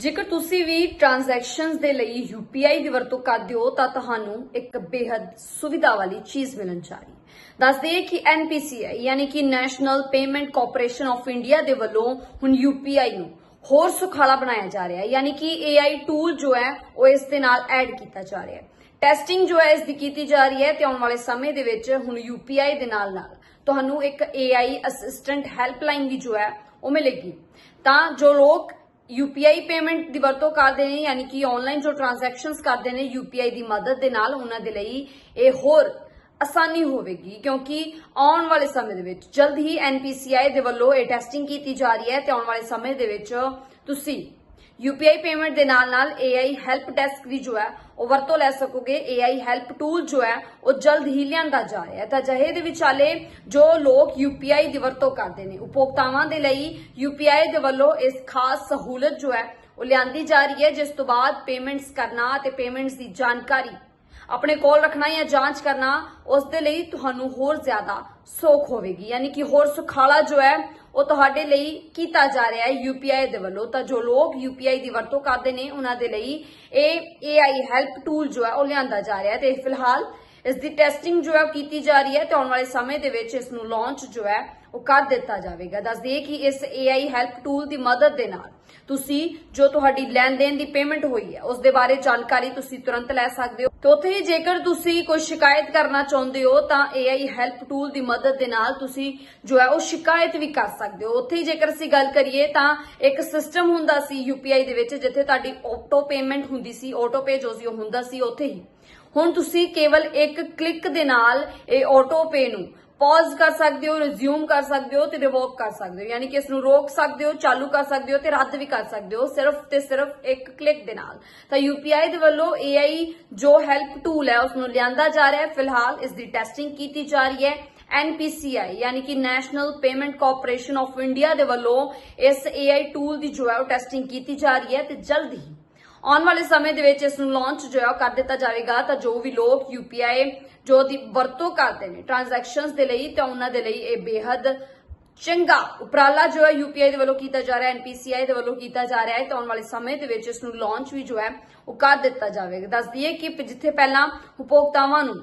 ਜੇਕਰ ਤੁਸੀਂ ਵੀ ਟ੍ਰਾਂਜੈਕਸ਼ਨਸ ਦੇ ਲਈ UPI ਦੀ ਵਰਤੋਂ ਕਰਦੇ ਹੋ, ਤਾਂ ਤੁਹਾਨੂੰ ਇੱਕ ਬੇहद ਸੁਵਿਧਾ ਵਾਲੀ ਚੀਜ਼ ਮਿਲਣ ਜਾ ਰਹੀ ਹੈ। ਦੱਸ ਹਾਂ ਕਿ NPCI ਯਾਨੀ ਕਿ national payment corporation of India ਦੇ ਵੱਲੋਂ ਹੁਣ UPI ਨੂੰ ਹੋਰ ਸੁਖਾਲਾ ਬਣਾਇਆ ਜਾ ਰਿਹਾ ਹੈ। ਯਾਨੀ ਕਿ AI ਟੂਲ ਜੋ ਹੈ, ਉਹ ਇਸ ਦੇ ਨਾਲ ਐਡ ਕੀਤਾ ਜਾ ਰਿਹਾ ਹੈ। ਟੈਸਟਿੰਗ ਜੋ ਹੈ, ਇਸ ਦੀ ਕੀਤੀ ਜਾ ਰਹੀ ਹੈ ਤੇ ਆਉਣ ਵਾਲੇ ਸਮੇਂ ਦੇ ਵਿੱਚ ਹੁਣ UPI ਦੇ ਨਾਲ ਨਾਲ ਤੁਹਾਨੂੰ ਇੱਕ AI ਅਸਿਸਟੈਂਟ ਹੈਲਪਲਾਈਨ ਵੀ ਜੋ ਹੈ, ਉਹ ਮਿਲੇਗੀ। ਤਾਂ ਜੋ ਲੋਕ UPI ਪੇਮੈਂਟ ਦੀ ਵਰਤੋਂ ਕਰਦੇ ਨੇ, ਯਾਨੀ ਕਿ ਆਨਲਾਈਨ ਜੋ ਟ੍ਰਾਂਜੈਕਸ਼ਨਸ ਕਰਦੇ ਨੇ UPI ਦੀ ਮਦਦ ਦੇ ਨਾਲ ਉਹਨਾਂ ਦੇ ਲਈ ਇਹ ਹੋਰ ਆਸਾਨੀ ਹੋਵੇਗੀ, ਕਿਉਂਕਿ ਆਉਣ ਵਾਲੇ ਸਮੇਂ ਦੇ ਵਿੱਚ ਜਲਦ ਹੀ NPCI ਦੇ ਵੱਲੋਂ ਇਹ ਟੈਸਟਿੰਗ ਕੀਤੀ ਜਾ ਰਹੀ ਹੈ ਤੇ ਆਉਣ ਵਾਲੇ ਸਮੇਂ ਦੇ ਵਿੱਚ ਤੁਸੀਂ UPI ਪੇਮੈਂਟ ਦੇ ਨਾਲ ਨਾਲ AI ਹੈਲਪ ਡੈਸਕ ਵੀ ਜੋ ਹੈ, ਉਹ ਵਰਤੋਂ ਲੈ ਸਕੋਗੇ। AI ਹੈਲਪ ਟੂਲ ਜੋ ਹੈ, ਉਹ ਜਲਦ ਹੀ ਲਿਆਂਦਾ ਜਾ ਰਿਹਾ ਹੈ। ਤਾਂ ਜਹੇ ਦੇ ਵਿਚਾਲੇ ਜੋ ਲੋਕ UPI ਦੀ ਵਰਤੋਂ ਕਰਦੇ ਨੇ, ਉਪਭੋਗਤਾਵਾਂ ਦੇ ਲਈ UPI ਦੇ ਵੱਲੋਂ ਇਸ ਖਾਸ ਸਹੂਲਤ ਜੋ ਹੈ, ਉਹ ਲਿਆਂਦੀ ਜਾ ਰਹੀ ਹੈ, ਜਿਸ ਤੋਂ ਬਾਅਦ ਪੇਮੈਂਟਸ ਕਰਨਾ ਤੇ ਪੇਮੈਂਟਸ ਦੀ ਜਾਣਕਾਰੀ, ਆਪਣੇ ਕੋਲ ਰੱਖਣਾ ਜਾਂ ਜਾਂਚ ਕਰਨਾ, ਉਸ ਦੇ ਲਈ ਤੁਹਾਨੂੰ ਹੋਰ ਜ਼ਿਆਦਾ ਸੌਖ ਹੋਵੇਗੀ। ਯਾਨੀ ਕਿ ਹੋਰ ਸੁਖਾਲਾ ਜੋ ਹੈ ਉਹ ਤੁਹਾਡੇ ਲਈ ਕੀਤਾ ਜਾ ਰਿਹਾ ਹੈ UPI ਦੇ ਵੱਲੋਂ। ਤਾਂ ਜੋ ਲੋਕ UPI ਦੀ ਵਰਤੋਂ ਕਰਦੇ ਨੇ, ਉਹਨਾਂ ਦੇ ਲਈ ਇਹ AI ਹੈਲਪ ਟੂਲ ਜੋ ਹੈ ਉਹ ਲਿਆਂਦਾ ਜਾ ਰਿਹਾ ਹੈ। ਤੇ ਫਿਲਹਾਲ ਇਸ ਦੀ ਟੈਸਟਿੰਗ ਜੋ ਹੈ ਉਹ ਕੀਤੀ ਜਾ ਰਹੀ ਹੈ ਤੇ ਆਉਣ ਵਾਲੇ ਸਮੇਂ ਦੇ ਵਿੱਚ ਇਸ ਨੂੰ ਲਾਂਚ ਜੋ ਹੈ ਉਹ ਕਰ ਦਿੱਤਾ ਜਾਵੇਗਾ। ਦੱਸ ਦਈਏ ਕਿ ਇਸ AI ਹੈਲਪ ਟੂਲ ਦੀ ਮਦਦ ਦੇ ਨਾਲ ਤੁਸੀਂ ਜੋ ਤੁਹਾਡੀ ਲੈਣ ਦੇਣ ਦੀ ਪੇਮੈਂਟ ਹੋਈ ਹੈ, ਉਸ ਦੇ ਬਾਰੇ ਜਾਣਕਾਰੀ ਤੁਸੀਂ ਤੁਰੰਤ ਲੈ ਸਕਦੇ ਹੋ। ਤੇ ਉੱਥੇ ਹੀ ਜੇਕਰ ਤੁਸੀਂ ਕੋਈ ਸ਼ਿਕਾਇਤ ਕਰਨਾ ਚਾਹੁੰਦੇ ਹੋ, ਤਾਂ AI ਹੈਲਪ ਟੂਲ ਦੀ ਮਦਦ ਦੇ ਨਾਲ ਤੁਸੀਂ ਜੋ ਹੈ ਉਹ ਸ਼ਿਕਾਇਤ ਵੀ ਕਰ ਸਕਦੇ ਹੋ। ਉੱਥੇ ਹੀ ਜੇਕਰ ਅਸੀਂ ਗੱਲ ਕਰੀਏ, ਤਾਂ ਇੱਕ ਸਿਸਟਮ ਹੁੰਦਾ ਸੀ UPI ਦੇ ਵਿੱਚ, ਜਿੱਥੇ ਤੁਹਾਡੀ ਆਟੋ ਪੇਮੈਂਟ ਹੁੰਦੀ ਸੀ ਆਟੋ ਪੇ ਜੋ ਸੀ ਉਹ ਹੁੰਦਾ ਸੀ ਉੱਥੇ ਹੀ। ਹੁਣ ਤੁਸੀਂ ਕੇਵਲ ਇੱਕ ਕਲਿੱਕ ਦੇ ਨਾਲ ਇਹ ਆਟੋ ਪੇ ਨੂੰ ਪੌਜ਼ ਕਰ ਸਕਦੇ ਹੋ ਰਿਜ਼ਿਊਮ ਕਰ ਸਕਦੇ ਹੋ ਤੇ ਰਿਵੋਕ ਕਰ ਸਕਦੇ ਹੋ। ਯਾਨੀ ਕਿ ਇਸ ਨੂੰ ਰੋਕ ਸਕਦੇ ਹੋ, ਚਾਲੂ ਕਰ ਸਕਦੇ ਹੋ ਤੇ ਰੱਦ ਵੀ ਕਰ ਸਕਦੇ ਹੋ, ਸਿਰਫ ਤੇ ਸਿਰਫ ਇੱਕ ਕਲਿੱਕ ਦੇ ਨਾਲ। ਤਾਂ UPI ਦੇ ਵੱਲੋਂ AI ਜੋ ਹੈਲਪ ਟੂਲ ਹੈ ਉਸ ਨੂੰ ਲਿਆਂਦਾ ਜਾ ਰਿਹਾ ਹੈ। ਫਿਲਹਾਲ ਇਸ ਦੀ ਟੈਸਟਿੰਗ ਕੀਤੀ ਜਾ ਰਹੀ ਹੈ NPCI ਯਾਨੀ ਕਿ national payment corporation of India ਦੇ ਵੱਲੋਂ ਇਸ AI ਟੂਲ ਦੀ ਜੋ ਹੈ, ਉਹ ਟੈਸਟਿੰਗ ਕੀਤੀ ਜਾ ਰਹੀ ਹੈ ਤੇ ਜਲਦ ਹੀ ਆਉਣ ਵਾਲੇ ਸਮੇਂ ਦੇ ਵਿੱਚ ਇਸ ਨੂੰ ਲਾਂਚ ਜੋ ਹੈ ਉਹ ਕਰ ਦਿੱਤਾ ਜਾਵੇਗਾ, ਤਾਂ ਜੋ ਵੀ ਲੋਕ UPI ਜੋ ਦੀ ਵਰਤੋਂ ਕਰਦੇ ਨੇ ਟ੍ਰਾਂਜੈਕਸ਼ਨਸ ਦੇ ਲਈ, ਤਾਂ ਉਹਨਾਂ ਦੇ ਲਈ ਇਹ ਬੇਹੱਦ ਚੰਗਾ ਉਪਰਾਲਾ ਜੋ ਹੈ UPI ਦੇ ਵੱਲੋਂ ਕੀਤਾ ਜਾ ਰਿਹਾ ਹੈ NPCI ਦੇ ਵੱਲੋਂ ਕੀਤਾ ਜਾ ਰਿਹਾ ਹੈ, ਤਾਂ ਆਉਣ ਵਾਲੇ ਸਮੇਂ ਦੇ ਵਿੱਚ ਇਸ ਨੂੰ ਲਾਂਚ ਵੀ ਜੋ ਹੈ ਉਹ ਕਰ ਦਿੱਤਾ ਜਾਵੇਗਾ। ਦੱਸ ਦਈਏ ਕਿ ਜਿੱਥੇ ਪਹਿਲਾਂ ਉਪਭੋਗਤਾਵਾਂ ਨੂੰ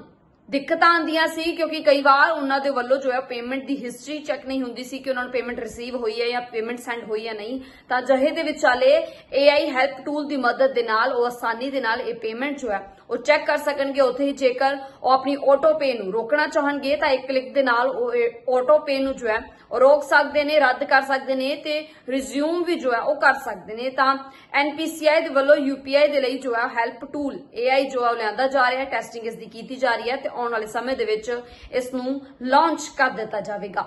ਦਿੱਕਤਾਂ ਆਉਂਦੀਆਂ ਸੀ, ਕਿਉਂਕਿ ਕਈ ਵਾਰ ਉਹਨਾਂ ਦੇ ਵੱਲੋਂ ਜੋ ਹੈ ਪੇਮੈਂਟ ਦੀ ਹਿਸਟਰੀ ਚੈੱਕ ਨਹੀਂ ਹੁੰਦੀ ਸੀ ਕਿ ਉਹਨਾਂ ਨੂੰ ਪੇਮੈਂਟ ਰਿਸੀਵ ਹੋਈ ਹੈ ਜਾਂ ਪੇਮੈਂਟ ਸੈਂਡ ਹੋਈ ਹੈ ਨਹੀਂ। ਤਾਂ ਜਹੇ ਦੇ ਵਿਚਾਲੇ AI ਹੈਲਪ ਟੂਲ ਦੀ ਮਦਦ ਦੇ ਨਾਲ, ਉਹ ਆਸਾਨੀ ਦੇ ਨਾਲ ਇਹ ਪੇਮੈਂਟ ਜੋ ਹੈ ਉਹ ਚੈੱਕ ਕਰ ਸਕਣਗੇ, ਉੱਥੇ ਹੀ ਜੇਕਰ ਉਹ ਆਪਣੀ ਆਟੋ ਪੇ ਨੂੰ ਰੋਕਣਾ ਚਾਹਣਗੇ, ਤਾਂ ਇੱਕ ਕਲਿੱਕ ਦੇ ਨਾਲ ਉਹ ਆਟੋ ਪੇ ਨੂੰ ਜੋ ਹੈ, ਉਹ ਰੋਕ ਸਕਦੇ ਨੇ, ਰੱਦ ਕਰ ਸਕਦੇ ਨੇ ਤੇ ਰਿਜ਼ਿਊਮ ਵੀ ਜੋ ਹੈ, ਉਹ ਕਰ ਸਕਦੇ ਨੇ। ਤਾਂ NPCI ਦੇ ਵੱਲੋਂ UPI ਦੇ ਲਈ ਜੋ ਹੈ ਹੈਲਪ ਟੂਲ AI ਜੋ ਹੈ, ਉਹ ਲਿਆਂਦਾ ਜਾ ਰਿਹਾ ਹੈ ਟੈਸਟਿੰਗ ਇਸ ਦੀ ਕੀਤੀ ਜਾ ਰਹੀ ਹੈ ਤੇ ਆਉਣ ਵਾਲੇ ਸਮੇਂ ਦੇ ਵਿੱਚ ਇਸ ਨੂੰ ਲਾਂਚ ਕਰ ਦਿੱਤਾ ਜਾਵੇਗਾ।